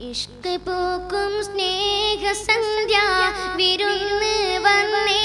ഇഷ്ക് പൂക്കും സ്നേഹസന്ധ്യ വിരുന്ന് വന്നേ.